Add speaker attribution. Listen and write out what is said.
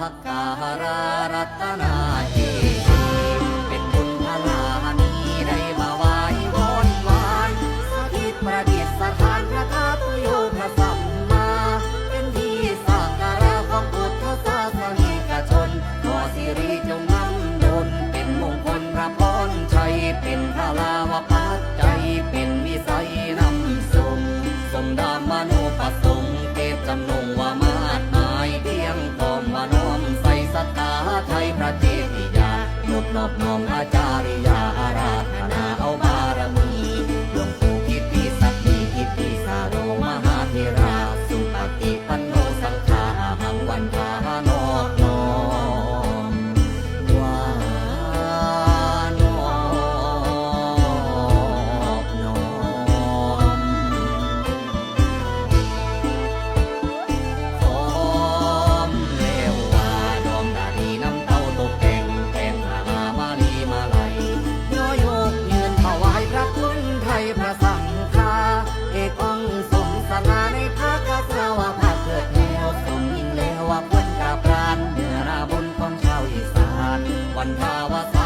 Speaker 1: महत्काहरा रत्तना นอบน้อมอาจารย์านเนื้อราบนของชาวอีสาน วันภาวะ